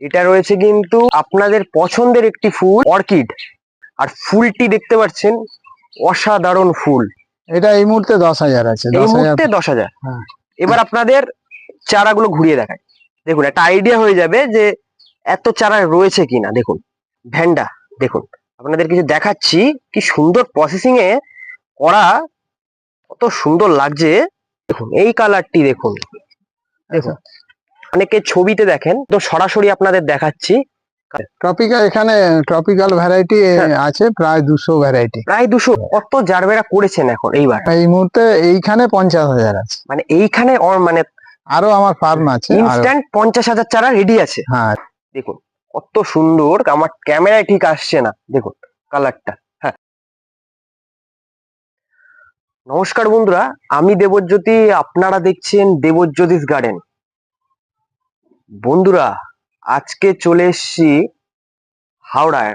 এটা রয়েছে কিন্তু আপনাদের পছন্দের একটি ফুল অর্কিড। আর ফুলটি দেখতে পাচ্ছেন অসাধারণ ফুল। এটা এই মুহূর্তে দশ হাজার আছে এই মুহূর্তে দশ হাজার। হ্যাঁ। এবার আপনাদের চারাগুলো ঘুরিয়ে দেখায় দেখুন একটা আইডিয়া হয়ে যাবে যে এত চারা রয়েছে কিনা। দেখুন ভ্যান্ডা দেখুন। আপনাদের কিছু দেখাচ্ছি কি সুন্দর প্রসেসিং এ করা কত সুন্দর লাগছে। দেখুন এই কালারটি দেখুন। দেখুন অনেকে ছবিতে দেখেন তো সরাসরি আপনাদের দেখাচ্ছি। ট্রপিক্যাল এখানে ট্রপিক্যাল ভ্যারাইটি। আছে প্রায় দুশো ভ্যারাইটি প্রায় দুশো কত জারবেরা করেছেন এখন এইবার? এই মুহূর্তে এইখানে পঞ্চাশ হাজার আছে। মানে এইখানে মানে আরও আমার ফার্ম আছে ইনস্ট্যান্ট পঞ্চাশ হাজার চারা রেডি আছে। হ্যাঁ। দেখুন কত সুন্দর আমার ক্যামেরায় ঠিক আসছে না। দেখুন কালারটা হ্যাঁ। নমস্কার বন্ধুরা আমি দেবজ্যোতি আপনারা দেখছেন দেবজ্যোতিষ গার্ডেন। বন্ধুরা, আজকে চলে এসেছি হাওড়ার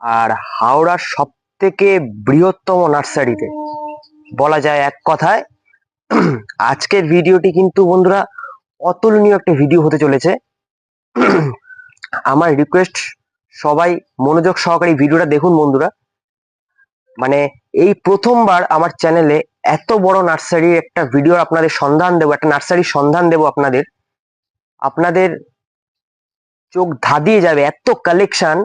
আর হাওড়ার সব থেকে বৃহত্তম নার্সারিতে। বলা যায় এক কথায়, আজকের ভিডিওটি কিন্তু বন্ধুরা অতুলনীয় একটা ভিডিও হতে চলেছে। আমার রিকোয়েস্ট সবাই মনোযোগ সহকারে ভিডিওটা দেখুন বন্ধুরা। মানে এই প্রথমবার আমার চ্যানেলে এত বড় নার্সারির একটা ভিডিও আপনাদের সন্ধান দেবো, একটা নার্সারির সন্ধান দেবো আপনাদের। আপনাদের চোখ ধাঁধিয়ে যাবে, এত কালেকশন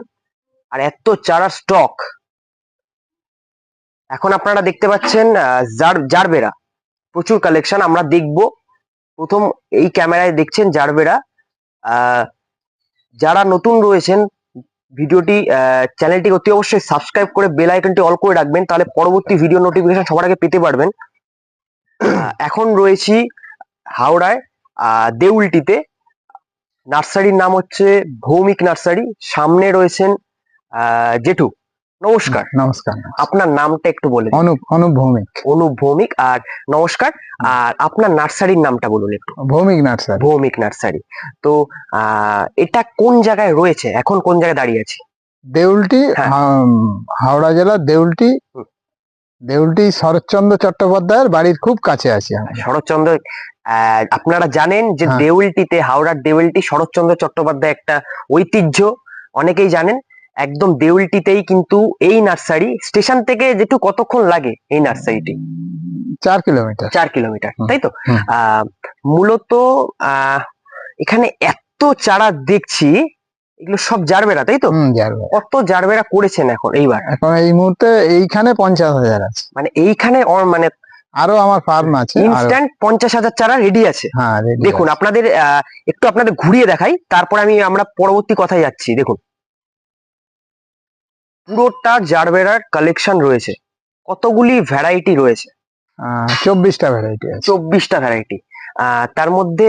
আর এত চারা স্টক এখন আপনারা দেখতে পাচ্ছেন জারবেরা। প্রচুর কালেকশন আমরা দেখব। প্রথম এই ক্যামেরায় দেখছেন জারবেরা। যারা নতুন রয়েছেন, ভিডিওটি চ্যানেলটি অতি অবশ্যই সাবস্ক্রাইব করে বেল আইকনটি অল করে রাখবেন, তাহলে পরবর্তী ভিডিও নোটিফিকেশন সবার আগে পেতে পারবেন। এখন রয়েছি হাওড়ায় দেউলটিতে। নার্সারির নাম হচ্ছে ভৌমিক নার্সারি। সামনে রয়েছেন জেঠু। নমস্কার। নমস্কার। আপনার নামটা একটু বলে অনুপ অনুপ ভৌমিক। অনুপ ভৌমিক আর নমস্কার। আর আপনার নার্সারির নামটা বলুন একটু। ভৌমিক নার্সারি। ভৌমিক নার্সারি। তো এটা কোন জায়গায় রয়েছে? এখন কোন জায়গায় দাঁড়িয়ে আছে? দেউলটি হ্যাঁ। হাওড়া জেলার দেউলটি। দেউলটি শরৎচন্দ্র চট্টোপাধ্যায়ের বাড়ির খুব কাছে আছে শরৎচন্দ্র আপনারা জানেন যে হ্যাঁ। দেউলটিতে হাওড়ার দেউলটি শরৎচন্দ্র চট্টোপাধ্যায় একটা ঐতিহ্য অনেকেই জানেন। একদম দেউলটিতেই কিন্তু এই নার্সারি স্টেশন থেকে যেটু কতক্ষণ লাগে এই নার্সারিটি? চার কিলোমিটার। চার কিলোমিটার তাই তো? আহ, মূলত আহ, এখানে এত চারা দেখছি এগুলো সব জারবেরা তাই তো? কত জারবেরা করেছেন এখন এইবার? এখন এই মুহূর্তে এইখানে পঞ্চাশ হাজার আছে। মানে এইখানে মানে আরও আমার ফার্ম আছে ইনস্ট্যান্ট পঞ্চাশ হাজার চারা রেডি আছে। হ্যাঁ দেখুন আপনাদের আহ, একটু আপনাদের ঘুরিয়ে দেখাই তারপর আমি আমরা পরবর্তী কথায় যাচ্ছি দেখুন। পুরোটা জারবেরার কালেকশন রয়েছে। কতগুলি ভ্যারাইটি রয়েছে? চব্বিশটা ভ্যারাইটি চব্বিশটা ভ্যারাইটি তার মধ্যে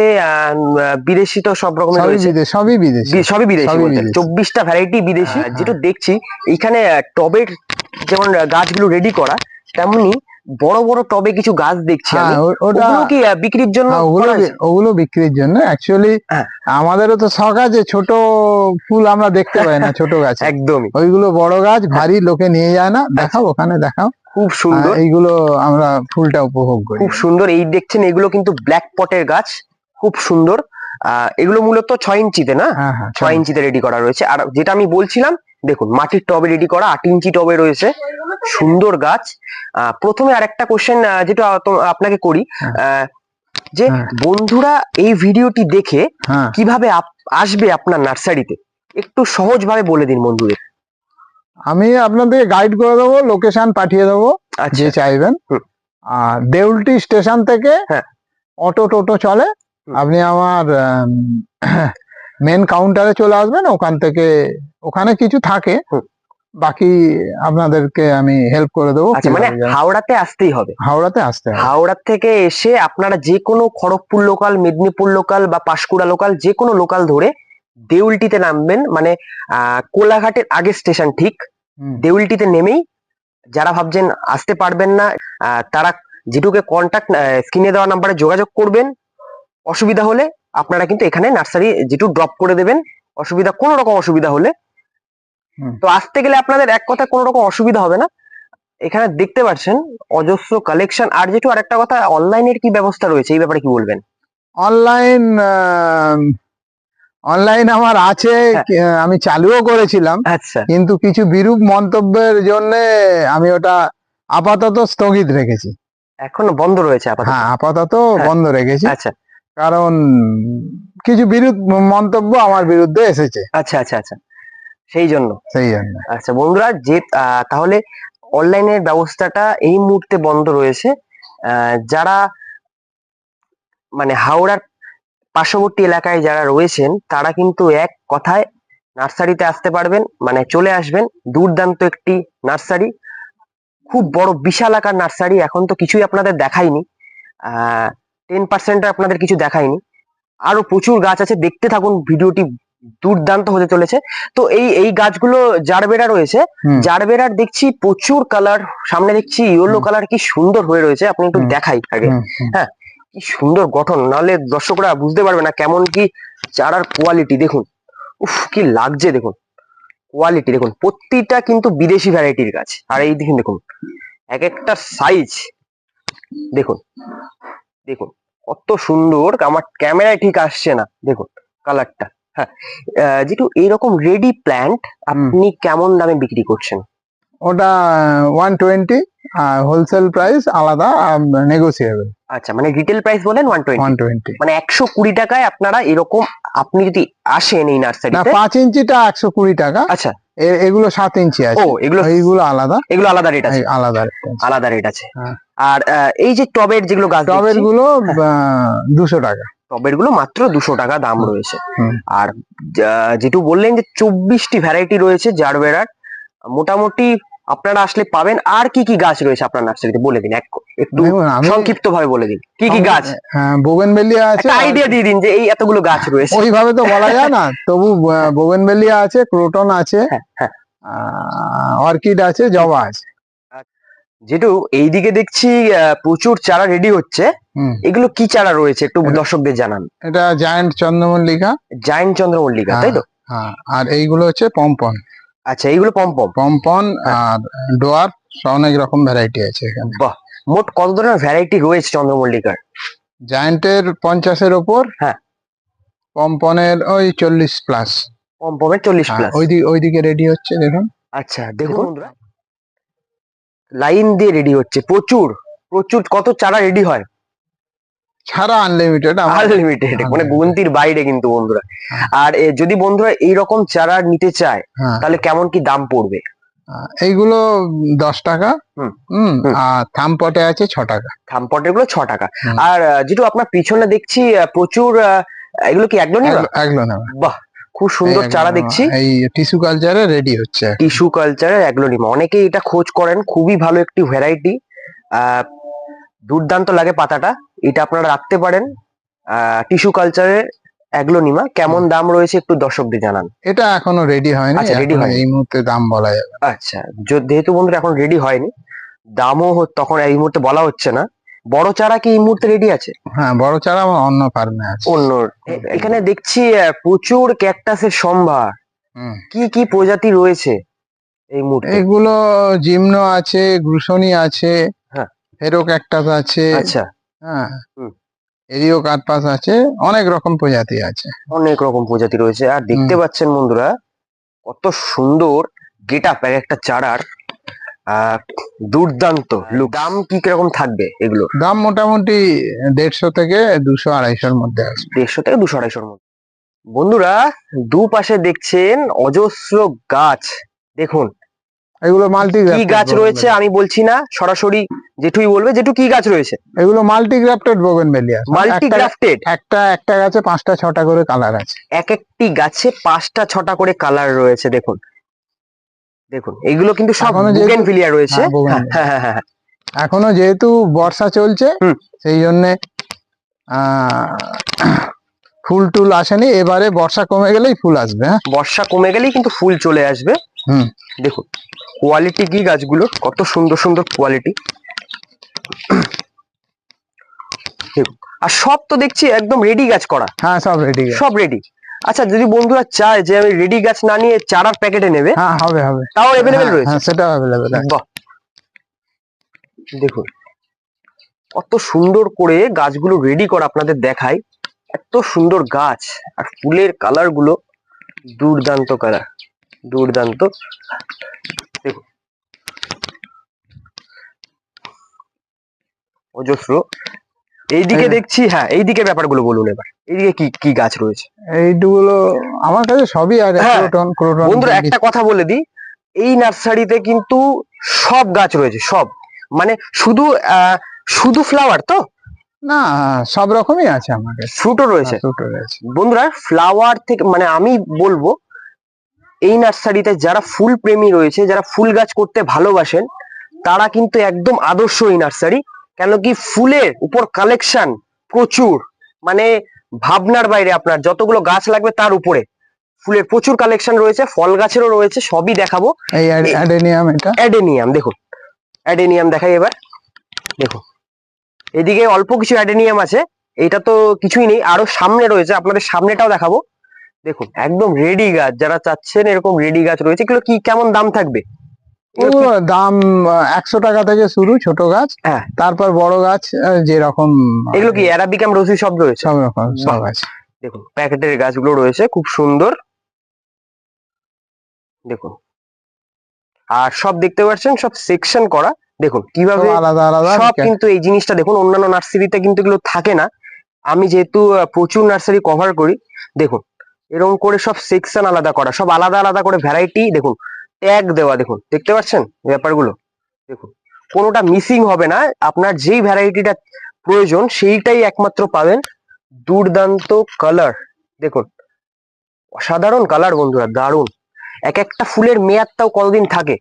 বিদেশি তো সব রকমের সবই রয়েছে। সবই বিদেশি। সবই বিদেশি। চব্বিশটা ভ্যারাইটি বিদেশি হ্যাঁ, যেটা দেখছি এইখানে আহ, টবের যেমন গাছগুলো রেডি করা তেমনি বড় বড় টবে কিছু গাছ দেখছি হ্যাঁ ওটা ওগুলো কি বিক্রির জন্য হ্যাঁ, ওগুলো? ওগুলো বিক্রির জন্য। অ্যাকচুয়ালি হ্যাঁ। আমাদেরও তো শখ আছে ছোট ফুল আমরা দেখতে পাই না ছোট গাছ। একদমই। ওইগুলো বড় গাছ ভারী লোকে নিয়ে যায় না। দেখাও ওখানে দেখাও। খুব সুন্দর। এইগুলো আমরা ফুলটা উপভোগ করি। খুব সুন্দর। এই দেখছেন এগুলো কিন্তু ব্ল্যাক পটের গাছ। খুব সুন্দর। আহ, এগুলো মূলত ছয় ইঞ্চিতে না? হ্যাঁ হ্যাঁ ছয় ইঞ্চিতে রেডি করা রয়েছে। আর যেটা আমি বলছিলাম দেখুন মাটির টবে রেডি করা আট ইঞ্চি টবে রয়েছে। সুন্দর গাছ। প্রথমে আরেকটা কোশ্চেন যেটা আপনাকে করি। হ্যাঁ। আহ, যে। বন্ধুরা এই ভিডিওটি দেখে কীভাবে আসবে আপনার নার্সারিতে? একটু সহজভাবে বলে দিন বন্ধুদের। আমি আপনাদের গাইড করে দেবো লোকেশন পাঠিয়ে দেবো আচ্ছা। যে চাইবেন। আর দেউলটি স্টেশন থেকে হ্যাঁ। অটো টোটো চলে। আপনি আমার মেন কাউন্টারে চলে আসবেন ওখান থেকে ওখানে কিছু থাকে। বাকি আপনাদেরকে আমি হেল্প করে দেবো। আচ্ছা মানে হাওড়াতে আসতেই হবে। হাওড়াতে আসতে হবে। হাওড়া থেকে এসে আপনারা যে কোনো খড়গপুর লোকাল মেদিনীপুর লোকাল বা পাঁশকুড়া লোকাল যে কোনো লোকাল ধরে দেউলটিতে নামবেন মানে কোলাঘাটের আগের স্টেশন ঠিক। দেউলটিতে নেমেই যারা ভাবছেন আসতে পারবেন না তারা যেটুকে কন্ট্যাক্ট স্ক্রিনে দেওয়া নাম্বারে যোগাযোগ করবেন। অসুবিধা হলে আপনারা কিন্তু এখানে নার্সারি যেটু ড্রপ করে দেবেন। অসুবিধা কোনো রকম অসুবিধা হলে। তো আসতে গেলে আপনাদের এক কথা কোনো রকম অসুবিধা হবে না। এখানে দেখতে পাচ্ছেন অজস্র কালেকশন আর যেটু আরেকটা কথা অনলাইনের কি ব্যবস্থা রয়েছে? এই ব্যাপারে কি বলবেন? অনলাইন অনলাইন আমার আছে হ্যাঁ। আমি চালুও করেছিলাম। আচ্ছা। কিন্তু কিছু বিরূপ মন্তব্যের জন্য আমি ওটা আপাতত স্থগিত রেখেছি। এখনও বন্ধ রয়েছে আপাতত? হ্যাঁ আপাতত হ্যাঁ। বন্ধ রেখেছি। আচ্ছা। কারণ কিছু বিরূপ মন্তব্য আমার বিরুদ্ধে এসেছে। আচ্ছা আচ্ছা আচ্ছা। সেই জন্য। সেই জন্য। আচ্ছা বন্ধুরা যে তাহলে অনলাইনের ব্যবস্থাটা এই মুহূর্তে বন্ধ রয়েছে। যারা মানে হাওড়ার পার্শ্ববর্তী এলাকায় যারা রয়েছেন তারা কিন্তু এক কথায় নার্সারিতে আসতে পারবেন মানে চলে আসবেন। দুর্দান্ত একটি নার্সারি। খুব বড় বিশাল আকার নার্সারি এখন তো কিছুই আপনাদের দেখাইনি। টেন পার্সেন্ট আপনাদের কিছু দেখাইনি। আরও প্রচুর গাছ আছে দেখতে থাকুন ভিডিওটি দুর্দান্ত হতে চলেছে। তো এই এই গাছগুলো জারবেরা রয়েছে। জারবেরার দেখছি প্রচুর কালার সামনে দেখছি ইয়েলো কালার কি সুন্দর হয়ে রয়েছে আপনি একটু দেখাই আগে। হুম। কি সুন্দর গঠন। নাহলে দর্শকরা বুঝতে পারবে না কেমন কি চারার কোয়ালিটি দেখুন উফ কি লাগছে দেখুন। কোয়ালিটি দেখুন প্রতিটা কিন্তু বিদেশি ভ্যারাইটির গাছ। আর এই দেখুন দেখুন এক একটা সাইজ দেখুন দেখুন কত সুন্দর। আমার ক্যামেরায় ঠিক আসছে না। দেখুন কালারটা হ্যাঁ যেটু এইরকম রেডি প্ল্যান্ট আপনি কেমন দামে বিক্রি করছেন? ওটা ওয়ান টোয়েন্টি হোলসেল প্রাইস আলাদা নেগোসিয়েবল আচ্ছা মানে রিটেল প্রাইস বলেন ওয়ান টোয়েন্টি মানে একশো কুড়ি টাকায় আপনারা এরকম আপনি যদি আসেন এই না নার্সারিতে পাঁচ ইঞ্চিটা একশো কুড়ি টাকা। আচ্ছা। এগুলো সাত ইঞ্চি আছে। ও এগুলো এইগুলো আলাদা। এগুলো আলাদা রেট আছে। আলাদা আলাদা রেট আছে। হ্যাঁ। আর এই যে টবের যেগুলো গাছ টবেরগুলো দুশো টাকা। টবেরগুলো মাত্র দুশো টাকা দাম রয়েছে। আর যেটু বললেন যে চব্বিশটি ভ্যারাইটি রয়েছে জারবেরার মোটামুটি আপনারা আসলে পাবেন। আর কি কি গাছ রয়েছে আপনার নার্সারিতে বলে দিন এক- একটু সংক্ষিপ্ত ভাবে বলে দিন। কি কি গাছ? হ্যাঁ বোগেনবেলিয়া আছে আইডিয়া দিয়ে দিন যে এই এতগুলো গাছ রয়েছে। ওইভাবে তো বলা যায় না। তবু বোগেনবেলিয়া আছে ক্রোটন আছে হ্যাঁ, হ্যাঁ। অর্কিড আছে জবা আছে। যেটু এইদিকে দেখছি প্রচুর চারা রেডি হচ্ছে। এগুলো কি চারা রয়েছে একটু দর্শকদের জানান। এটা জায়ান্ট চন্দ্রমল্লিকা জায়েন্ট চন্দ্রমল্লিকা তাই তো? হ্যাঁ আর এইগুলো হচ্ছে পম্পন আচ্ছা এইগুলো পম পম পম্পন হ্যাঁ। আর ডোয়ার অনেক রকম ভ্যারাইটি আছে এখানে। বাহ মোট কত ধরনের ভ্যারাইটি রয়েছে চন্দ্রমল্লিকার? জায়ান্টের পঞ্চাশের ওপর হ্যাঁ। পম্পনের ওই চল্লিশ প্লাস পম পমের চল্লিশ প্লাস ওইদিকে ওইদিকে রেডি হচ্ছে দেখুন। আচ্ছা দেখুন বন্ধুরা। লাইন দিয়ে রেডি হচ্ছে প্রচুর প্রচুর কত চারা রেডি হয়? ছাড়া আনলিমিটেড আনলিমিটেড মানে গুনতির বাইরে কিন্তু বন্ধুরা। আর যদি বন্ধুরা এইরকম চারা নিতে চায় হ্যাঁ। তাহলে কেমন কি দাম পড়বে? এইগুলো দশ টাকা। হুম। আর থামপটে আছে ছ টাকা। থামপটেরগুলো ছ টাকা। আর যেটু আপনার পিছনে দেখছি প্রচুর এগুলো কি একদম এগুলো নেওয়া বাহ! খুব সুন্দর চারা দেখছি। এই টিস্যু কালচারে রেডি হচ্ছে। টিস্যু কালচারের অ্যাগ্লোনিমা অনেকেই এটা খোঁজ করেন। খুবই ভালো একটি ভ্যারাইটি দুর্দান্ত লাগে পাতাটা। এটা আপনারা রাখতে পারেন। টিস্যু কালচারের অ্যাগ্লোনিমা কেমন দাম রয়েছে একটু দর্শকদের জানান। এটা এখনও রেডি হয়নি আচ্ছা, এখনও হয়নি। এই মুহূর্তে দাম বলা যাবে। আচ্ছা যেহেতু বন্ধুরা এখন রেডি হয়নি দামও তখন এই মুহূর্তে বলা হচ্ছে না। বড় চারা কি এই মুহূর্তে রেডি আছে? হ্যাঁ বড় চারা আমার অন্য ফার্মে আছে। অন্য এখানে দেখছি প্রচুর ক্যাকটাসের সম্ভার। কি কি প্রজাতি রয়েছে এই মুহূর্তে? এগুলো জিমনো আছে গ্রুসনি আছে ফেরো ক্যাকটাস আছে। আচ্ছা। হ্যাঁ। এরিও কার্পাস আছে। অনেক রকম প্রজাতি আছে। অনেক রকম প্রজাতি রয়েছে। আর দেখতে পাচ্ছেন বন্ধুরা কত সুন্দর গেট আপ এক একটা চারার দুর্দান্ত। দাম কি কীরকম থাকবে এগুলো? দাম মোটামুটি দেড়শো থেকে দুশো আড়াইশোর মধ্যে আছে দেড়শো থেকে দুশো আড়াইশোর মধ্যে। বন্ধুরা দুপাশে দেখছেন অজস্র গাছ। দেখুন এগুলো মাল্টি কি গাছ রয়েছে আমি বলছি না সরাসরি জেঠুই বলবে জেঠু কি গাছ রয়েছে। এগুলো multi grafted bougainvillea multi grafted একটা একটা গাছে পাঁচটা ছটা করে কালার আছে। এক একটি গাছে পাঁচটা ছটা করে কালার রয়েছে দেখুন। দেখুন এগুলো কিন্তু সব বুগেনভিলিয়া রয়েছে। হ্যাঁ, হ্যাঁ হ্যাঁ। এখনও যেহেতু বর্ষা চলছে। সেই জন্যে আহ, ফুল টুল আসেনি। এবারে বর্ষা কমে গেলেই ফুল আসবে হ্যাঁ। বর্ষা কমে গেলেই কিন্তু ফুল চলে আসবে। হুম। দেখুন কোয়ালিটি কি গাছগুলো? কত সুন্দর সুন্দর কোয়ালিটি আর সব তো দেখছি একদম রেডি গাছ করা। হ্যাঁ সব রেডি সব রেডি আচ্ছা যদি বন্ধুরা চায় যে আমি রেডি গাছ না নিয়ে চারার প্যাকেটে নেবে হ্যাঁ হবে হবে। তাও হ্যাঁ, রয়েছে? হ্যাঁ সেটাও অ্যাভেলেবেল বাহ। দেখুন কত সুন্দর করে গাছগুলো রেডি করা আপনাদের দেখাই। এত সুন্দর গাছ আর ফুলের কালারগুলো দুর্দান্ত কালার দুর্দান্ত। দেখুন অজস্র এইদিকে দেখছি হ্যাঁ এইদিকে ব্যাপারগুলো বলুন এবার। এইদিকে কি কি গাছ রয়েছে? এইগুলো আমার কাছে সবই আছে হ্যাঁ। ক্রোটন ক্রোটন বন্ধুরা একটা কথা বলে দিই। এই নার্সারিতে কিন্তু সব গাছ রয়েছে সব। মানে শুধু আহ, শুধু ফ্লাওয়ার তো? না সব রকমই আছে আমার কাছে। ফ্রুটও রয়েছে। ছোট রয়েছে। বন্ধুরা ফ্লাওয়ার থেকে মানে আমি বলব এই নার্সারিতে যারা ফুল প্রেমী রয়েছে যারা ফুল গাছ করতে ভালোবাসেন তারা কিন্তু একদম আদর্শ এই নার্সারি। কেন কি ফুলের উপর কালেকশন প্রচুর। মানে ভাবনার বাইরে আপনার যতগুলো গাছ লাগবে তার উপরে। ফুলের প্রচুর কালেকশন রয়েছে ফল গাছেরও রয়েছে সবই দেখাবো। এই অ্যাডেনিয়াম এটা? অ্যাডেনিয়াম দেখুন। অ্যাডেনিয়াম দেখাই এবার। দেখুন। এদিকে অল্প কিছু অ্যাডেনিয়াম আছে। এটা তো কিছুই নেই। আরও সামনে রয়েছে আপনাদের সামনেটাও দেখাবো। দেখুন একদম রেডি গাছ যারা চাচ্ছেন এরকম রেডি গাছ রয়েছে এগুলো কি কেমন দাম থাকবে? দাম একশো টাকা থেকে শুরু ছোট গাছ হ্যাঁ। তারপর বড় গাছ যেরকম এগুলো কি অ্যারাবিকাম রসি সব রয়েছে? সব রকম সব। আছে। দেখুন প্যাকেটের গাছগুলো রয়েছে খুব সুন্দর। দেখুন। আর সব দেখতে পাচ্ছেন সব সেকশন করা। দেখুন কীভাবে আলাদা আলাদা সব কিন্তু এই জিনিসটা দেখুন অন্যান্য নার্সারিতে কিন্তু এগুলো থাকে না। আমি যেহেতু প্রচুর নার্সারি কভার করি দেখুন এরকম করে সব সেকশন আলাদা করা সব আলাদা আলাদা করে ভ্যারাইটি দেখুন ট্যাগ দেওয়া দেখুন দেখতে পাচ্ছেন ব্যাপারগুলো? দেখুন কোনোটা মিসিং হবে না আপনার যেই ভ্যারাইটিটা প্রয়োজন সেইটাই একমাত্র পাবেন দুর্দান্ত কালার দেখুন অসাধারণ কালার বন্ধুরা দারুণ। এক একটা ফুলের মেয়াদটাও কতদিন থাকে?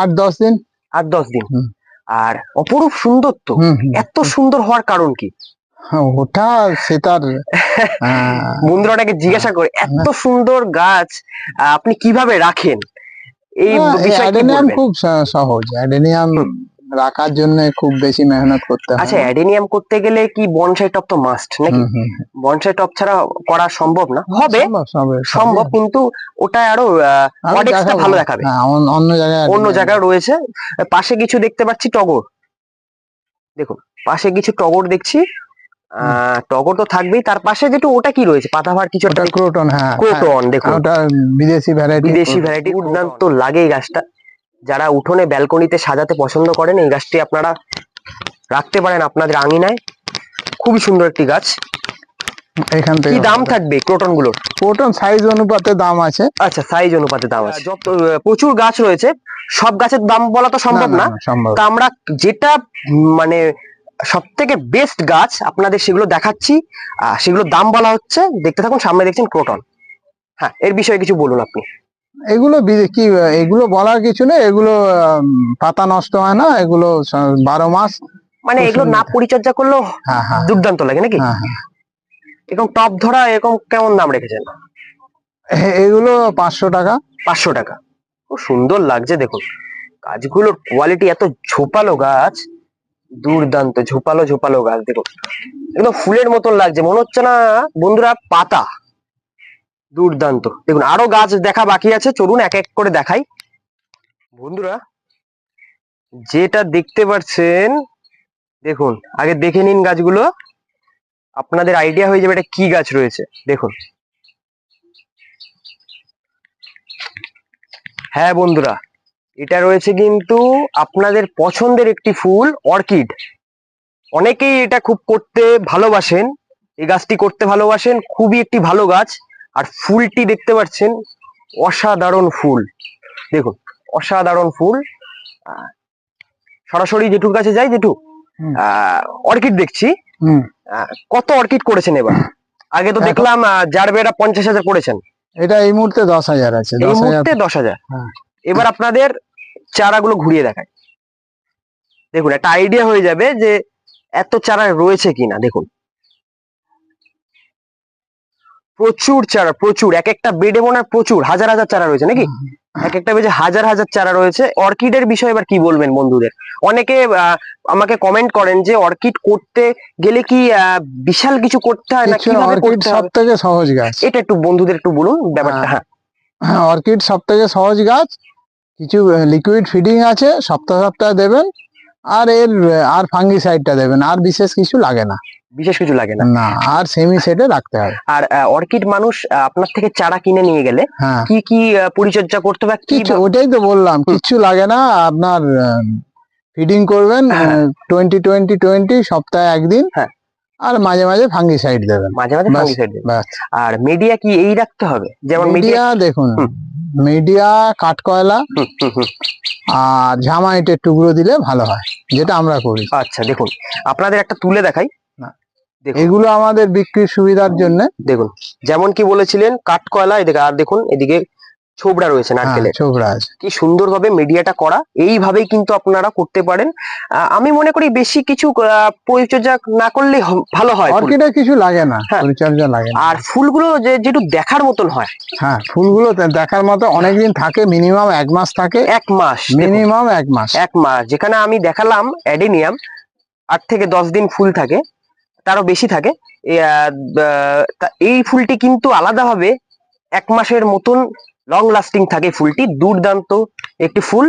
আট দশ দিন। আট দশ দিন। আর অপরূপ সুন্দর তো। এত সুন্দর হওয়ার কারণ কি? ওটা সেটার আহ, বন্ধুরা ওটাকে জিজ্ঞাসা করে এত সুন্দর গাছ আপনি কীভাবে রাখেন? এই কি অ্যাডেনিয়াম খুব সহজ। অ্যাডেনিয়াম রাখার জন্য খুব বেশি মেহনত করতে হয়। আচ্ছা অ্যাডেনিয়াম করতে গেলে কি বনসাই টপ তো মাস্ট নাকি। বনসাই টপ ছাড়া করা সম্ভব না? হবে। সম্ভব, কিন্তু ওটা আরও আমি ভালো দেখাবে। হ্যাঁ, অন্য জায়গায় অন্য জায়গায় রয়েছে। পাশে কিছু দেখতে পাচ্ছি টগর। দেখুন পাশে কিছু টগর দেখছি। টগর তো থাকবেই। তার পাশে যেটু ওটা কি রয়েছে? পাতাভার কিছু একটা ক্রোটন হ্যাঁ হ্যাঁ, ক্রোটন দেখুন। ওটা বিদেশি ভ্যারাইটি বিদেশি ভ্যারাইটি দুর্দান্ত লাগে এই গাছটা। যারা উঠোনে ব্যালকনিতে সাজাতে পছন্দ করেন এই গাছটি আপনারা রাখতে পারেন আপনাদের আঙিনায়। খুবই সুন্দর একটি গাছ। এখান থেকে কি দাম থাকবে ক্রোটনগুলোর ক্রোটন সাইজ অনুপাতে দাম আছে। আচ্ছা সাইজ অনুপাতে দাম আছে। যত প্রচুর গাছ রয়েছে। সব গাছের দাম বলা তো সম্ভব না তা আমরা যেটা মানে সব থেকে বেস্ট গাছ আপনাদের সেগুলো দেখাচ্ছি। সেগুলোর দাম বলা হচ্ছে। দেখতে থাকুন সামনে দেখছেন ক্রোটন হ্যাঁ এর বিষয়ে কিছু বলুন আপনি। এগুলো কি এগুলো বলার কিছু নেই। এগুলো পাতা নষ্ট হয় না। এগুলো বারো মাস। মানে এগুলো না পরিচর্যা করলেও হ্যাঁ হ্যাঁ। দুর্দান্ত লাগে নাকি? হ্যাঁ এরকম টপ ধরা এরকম কেমন দাম রেখেছেন? এগুলো পাঁচশো টাকা। পাঁচশো টাকা। খুব সুন্দর লাগছে দেখুন। গাছগুলোর কোয়ালিটি এত ঝোপালো গাছ। দুর্দান্ত, ঝোপালো ঝোপালো গাছ দেখুন একদম ফুলের মতন লাগছে, মনে হচ্ছে না বন্ধুরা পাতা। দুর্দান্ত। দেখুন, আরও গাছ দেখা বাকি আছে, চলুন এক এক করে দেখাই। বন্ধুরা, যেটা দেখতে পাচ্ছেন, দেখুন, আগে দেখে নিন গাছগুলো। আপনাদের আইডিয়া হয়ে যাবে এটা কি গাছ রয়েছে, দেখুন। হ্যাঁ বন্ধুরা এটা রয়েছে কিন্তু আপনাদের পছন্দের একটি ফুল অর্কিড। অনেকেই এটা খুব করতে ভালোবাসেন এই গাছটি করতে ভালোবাসেন খুবই একটি ভালো গাছ। আর ফুলটি দেখতে পাচ্ছেন অসাধারণ ফুল। দেখুন অসাধারণ ফুল। সরাসরি জেঠুর কাছে যাই জেঠু? আহ, অর্কিড দেখছি। কত অর্কিড করেছেন এবার? আগে তো দেখলাম জারবেরা পঞ্চাশ হাজার করেছেন। এটা এই মুহূর্তে দশ হাজার আছে এই দশ হাজার মুহূর্তে দশ হাজার। হ্যাঁ। এবার আপনাদের চারাগুলো ঘুরিয়ে দেখায়। দেখুন একটা আইডিয়া হয়ে যাবে যে এত চারা রয়েছে কিনা দেখুন। প্রচুর চারা প্রচুর এক একটা বেডে মনে হয় প্রচুর হাজার হাজার চারা রয়েছে নাকি? এক একটা বেজে হাজার হাজার চারা রয়েছে। অর্কিডের বিষয়ে এবার কি বলবেন বন্ধুদের? অনেকে আমাকে কমেন্ট করেন যে অর্কিড করতে গেলে কি বিশাল কিছু করতে হয় না? কীভাবে অর্কিড করতে সব থেকে সহজ গাছ। এটা একটু বন্ধুদের একটু বলুন ব্যাপারটা হ্যাঁ। হ্যাঁ। অর্কিড সব থেকে সহজ গাছ কিছু লিকুইড ফিডিং আছে সপ্তাহ সপ্তাহে দেবেন আর এর আর ফাঙ্গিসাইডটা দেবেন আর বিশেষ কিছু লাগে না বিশেষ কিছু লাগে না না আর সেমি সেটে রাখতে হবে আর অর্কিড মানুষ আপনার থেকে চারা কিনে নিয়ে গেলে হ্যাঁ কি কি পরিচর্যা করতে হবে কি কিছু ওটাই তো বললাম। কিচ্ছু লাগে না আপনার ফিডিং করবেন হ্যাঁ। টোয়েন্টি টোয়েন্টি টোয়েন্টি সপ্তাহে একদিন হ্যাঁ। আর মাঝে মাঝে ফাঙ্গিসাইড দেবেন। মাঝে মাঝে ব্যাস, ফাঙ্গিসাইড দেবেন। আর মিডিয়া কি এই রাখতে হবে? যেমন মিডিয়া দেখুন। মিডিয়া কাঠকয়লা আর ঝামাইটের টুকরো দিলে ভালো হয় যেটা আমরা করি। আচ্ছা দেখুন আপনাদের একটা তুলে দেখাই। এগুলো আমাদের বিক্রির সুবিধার জন্য। দেখুন যেমন কি বলেছিলেন কাঠ কয়লা এদিকে আর দেখুন এদিকে ছোবড়া রয়েছে নারকেলের। ছোকরা আছে। কি সুন্দরভাবে মিডিয়াটা করা এইভাবেই কিন্তু আপনারা করতে পারেন। আমি মনে করি বেশি কিছু পরিচর্যা না করলে ভালো হয়। অর্কিডে কিছু লাগে না হ্যাঁ। পরিচর্যা লাগে না। আর ফুলগুলো যে যেটু দেখার মতন হয়। হ্যাঁ ফুলগুলো দেখার মতো অনেকদিন থাকে মিনিমাম এক মাস থাকে। এক মাস মিনিমাম এক মাস। এক মাস যেখানে আমি দেখালাম অ্যাডেনিয়াম আট থেকে দশ দিন ফুল থাকে তারও বেশি থাকে। এই ফুলটি কিন্তু আলাদাভাবে এক মাসের মতন লং লাস্টিং থাকে ফুলটি দুর্দান্ত একটি ফুল।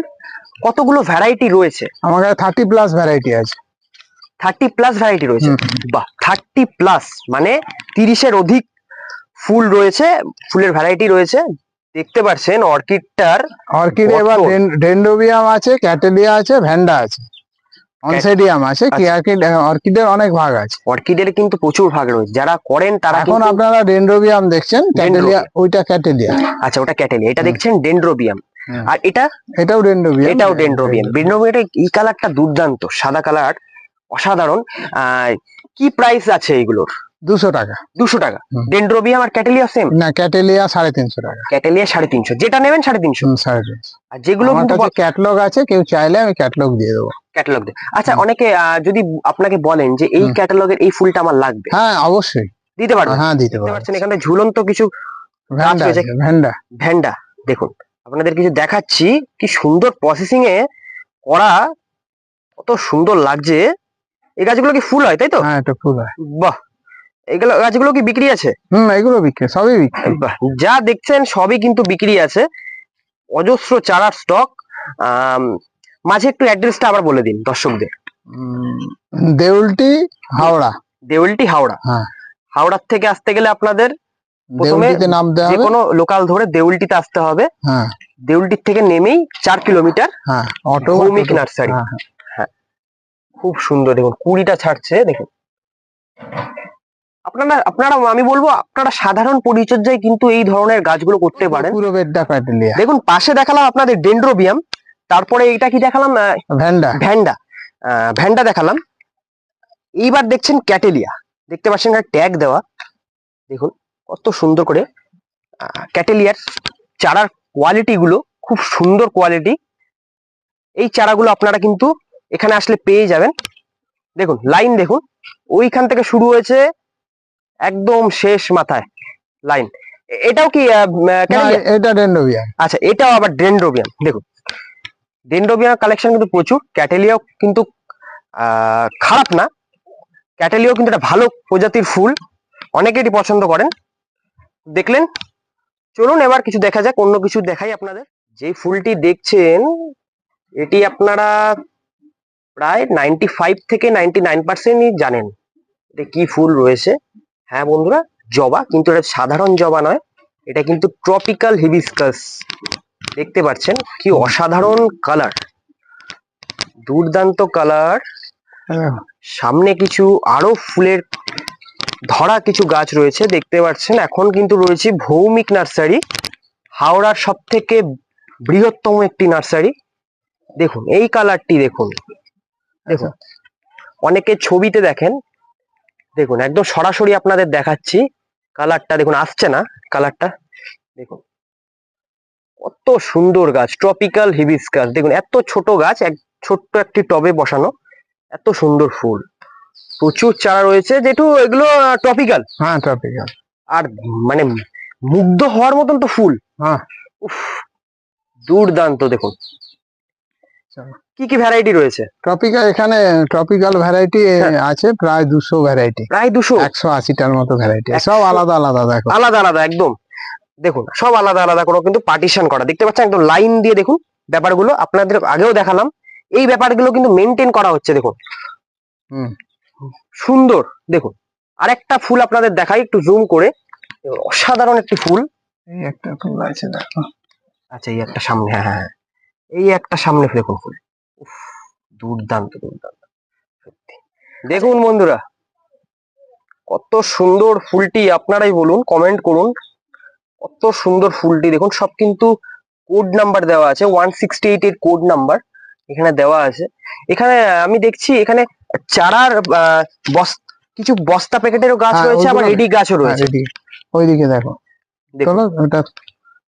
কতগুলো ভ্যারাইটি রয়েছে? আমার কাছে থার্টি প্লাস ভ্যারাইটি আছে। থার্টি প্লাস ভ্যারাইটি রয়েছে। বাহ থার্টি প্লাস মানে তিরিশের অধিক ফুল রয়েছে ফুলের ভ্যারাইটি রয়েছে। দেখতে পাচ্ছেন অর্কিডটার অর্কিড। এবার ডেন্ডোবিয়াম আছে ক্যাটেলিয়া আছে ভ্যান্ডা আছে। অনসেডিয়াম আছে কি আচ্ছা। অর্কিডের অনেক ভাগ আছে। অর্কিডের কিন্তু প্রচুর ভাগ রয়েছে। যারা করেন তারা এখন আপনারা ডেন্ড্রোবিয়াম দেখছেন ক্যাটেলিয়া ওইটা ক্যাটেলিয়া আচ্ছা ওটা ক্যাটেলিয়া এটা দেখছেন ডেন্ড্রোবিয়াম আর এটা? এটাও ডেন্ড্রোবিয়াম এটাও ডেন্ড্রোবিয়াম ডেন্ড্রোবিয়ামের এই কালারটা দুর্দান্ত সাদা কালার অসাধারণ। আহ, কি প্রাইস আছে এইগুলোর দুশো টাকা। দুশো টাকা। হুম। ডেন্ড্রোবিয়াম আর ক্যাটেলিয়া সেম না ক্যাটেলিয়া সাড়ে তিনশো টাকা। ক্যাটেলিয়া সাড়ে তিনশো। যেটা নেবেন সাড়ে তিনশো। সাড়ে তিনশো। আর যেগুলো কিন্তু কাছে ক্যাটলগ আছে কেউ চাইলে আমি ক্যাটলগ দিয়ে দেবো। ক্যাটালগ আচ্ছা অনেকে যদি আপনাকে বলেন যে এই ক্যাটালগের এই ফুলটা আমার লাগবে। হ্যাঁ অবশ্যই। দিতে পারবেন? হ্যাঁ দিতে এখানে ঝুলন্ত কিছু ভ্যান্ডা। ভ্যান্ডা। ভ্যান্ডা দেখুন। আপনাদের কিছু দেখাচ্ছি কি সুন্দর প্রসেসিং এ করা কত সুন্দর লাগছে। এই গাছগুলো কি ফুল হয় তাই তো? হ্যাঁ এটা ফুল হয়। বাহ! এগুলো গাছগুলো কি বিক্রি আছে? হুম এগুলো বিক্রি সবই বিক্রি। যা দেখছেন সবই কিন্তু বিক্রি আছে। অজস্র চারার স্টক মাঝে একটু অ্যাড্রেসটা আবার বলে দিন দর্শকদের। দেউলটি হাওড়া। দেউলটি হাওড়া। হ্যাঁ। হাওড়ার থেকে আসতে গেলে আপনাদের প্রথমে যে কোনো লোকাল ধরে দেউলটিতে আসতে হবে। হ্যাঁ। দেউলটির থেকে নেমেই চার কিলোমিটার হ্যাঁ ভৌমিক নার্সারি। খুব সুন্দর। দেখুন কুড়িটা ছাড়ছে দেখুন। আপনারা আপনারা আমি বলব আপনারা সাধারণ পরিচর্যায় কিন্তু এই ধরনের গাছগুলো করতে পারেন। দেখুন পাশে দেখালাম আপনাদের ডেন্ড্রোবিয়াম তারপরে এইটা কি দেখালাম ভ্যান্ডা। ভ্যান্ডা। ভ্যান্ডা দেখালাম। এইবার দেখছেন ক্যাটেলিয়া। দেখতে পাচ্ছেন ট্যাগ দেওয়া। দেখুন কত সুন্দর করে ক্যাটেলিয়ার চারার কোয়ালিটি গুলো খুব সুন্দর কোয়ালিটি। এই চারাগুলো আপনারা কিন্তু এখানে আসলে পেয়ে যাবেন। দেখুন লাইন দেখুন। ওইখান থেকে শুরু হয়েছে একদম শেষ মাথায় লাইন এটাও কি? এটা আচ্ছা এটাও আবার ডেন্ড্রোবিয়াম দেখুন ডেন্ড্রোবিয়াম কালেকশন কিন্তু প্রচুর ক্যাটেলিয়াও কিন্তু খারাপ না। ক্যাটেলিয়াও কিন্তু একটা ভালো প্রজাতির ফুল অনেকে এটি পছন্দ করেন। দেখলেন চলুন এবার কিছু দেখা যাক অন্য কিছু দেখাই আপনাদের। যে ফুলটি দেখছেন এটি আপনারা প্রায় নাইনটি ফাইভ থেকে নাইনটি নাইন পার্সেন্টই জানেন। এটা কি ফুল রয়েছে? হ্যাঁ বন্ধুরা জবা কিন্তু এটা সাধারণ জবা নয় এটা কিন্তু ট্রপিক্যাল হিবিস্কাস দেখতে পাচ্ছেন কি অসাধারণ কালার দুর্দান্ত কালার সামনে কিছু আরও ফুলের ধরা কিছু গাছ রয়েছে দেখতে পাচ্ছেন। এখন কিন্তু রয়েছে ভৌমিক নার্সারি হাওড়ার সব থেকে বৃহত্তম একটি নার্সারি। দেখুন এই কালারটি দেখুন। দেখুন অনেকে ছবিতে দেখেন দেখুন একদম সরাসরি আপনাদের দেখাচ্ছি। কালারটা দেখুন আসছে না কালারটা। দেখুন কত সুন্দর গাছ ট্রপিক্যাল হিবিস গাছ দেখুন এত ছোট গাছ এক ছোট্ট একটি টবে বসানো এত সুন্দর ফুল। প্রচুর চারা রয়েছে যেটু এগুলো টপিক্যাল হ্যাঁ ট্রপিক্যাল আর মানে মুগ্ধ হওয়ার মতন তো ফুল। হ্যাঁ। উফ দুর্দান্ত দেখুন। চলো। কি কি ভ্যারাইটি রয়েছে? ট্রপিক্যাল এখানে ট্রপিক্যাল ভ্যারাইটি আছে প্রায় দুশো ভ্যারাইটি প্রায় দুশো? একশো আশিটার মতো ভ্যারাইটি সব আলাদা আলাদা দেখো। আলাদা আলাদা একদম। দেখুন সব আলাদা আলাদা করে কিন্তু পার্টিশন করা। দেখতে পাচ্ছেন একদম লাইন দিয়ে দেখুন ব্যাপারগুলো আপনাদের আগেও দেখালাম। এই ব্যাপারগুলো কিন্তু মেনটেন করা হচ্ছে দেখুন। হুম। সুন্দর দেখুন। আরেকটা ফুল আপনাদের দেখাই একটু জুম করে। অসাধারণ একটি ফুল। এই একটা ফুল আছে দেখো। আচ্ছা এই একটা সামনে হ্যাঁ হ্যাঁ হ্যাঁ। এই একটা সামনে দেখুন ফুল। দুর্দান্ত দুর্দান্ত সত্যি। দেখুন বন্ধুরা কত সুন্দর ফুলটি আপনারাই বলুন কমেন্ট করুন। কত সুন্দর ফুলটি দেখুন সব কিন্তু কোড নাম্বার দেওয়া আছে ওয়ান সিক্সটি এইট এর কোড নাম্বার এখানে দেওয়া আছে। এখানে আমি দেখছি এখানে চারার কিছু বস্তা প্যাকেটেরও গাছ হ্যাঁ, রয়েছে আবার রেডি গাছও হ্যাঁ, রয়েছে। ওইদিকে দেখো। দেখো চলো ওটা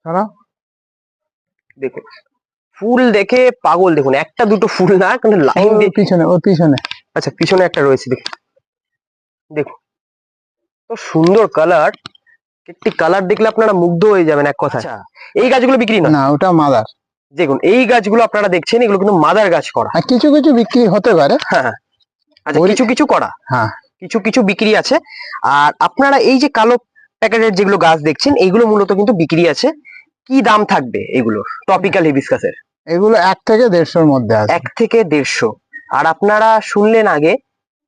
ছাড়া দেখুন। ফুল দেখে পাগল দেখুন একটা দুটো ফুল না কিন্তু লাইন দিয়ে পিছনে ওর পিছনে। আচ্ছা পিছনে একটা রয়েছে দেখুন। দেখুন তো সুন্দর কালার একটি কালার দেখলে আপনারা মুগ্ধ হয়ে যাবেন এক কথা এই গাছগুলো বিক্রি না? না ওটা মাদার। দেখুন এই গাছগুলো আপনারা দেখছেন এগুলো কিন্তু মাদার গাছ করা। কিছু কিছু বিক্রি হতে পারে। হ্যাঁ হ্যাঁ। আচ্ছা কিছু কিছু করা। হ্যাঁ। কিছু কিছু বিক্রি আছে। আর আপনারা এই যে কালো প্যাকেটের যেগুলো গাছ দেখছেন এইগুলো মূলত কিন্তু বিক্রি আছে। কি দাম থাকবে এগুলোর টপিক্যাল হিবিসকাসের এগুলো এক থেকে দেড়শোর মধ্যে আছে। এক থেকে দেড়শো। আর আপনারা শুনলেন আগে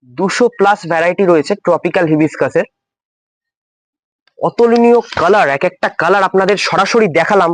দুশো প্লাস ভ্যারাইটি রয়েছে ট্রপিক্যাল হিবিসকাসের অতুলনীয় কালার এক একটা কালার আপনাদের সরাসরি দেখালাম।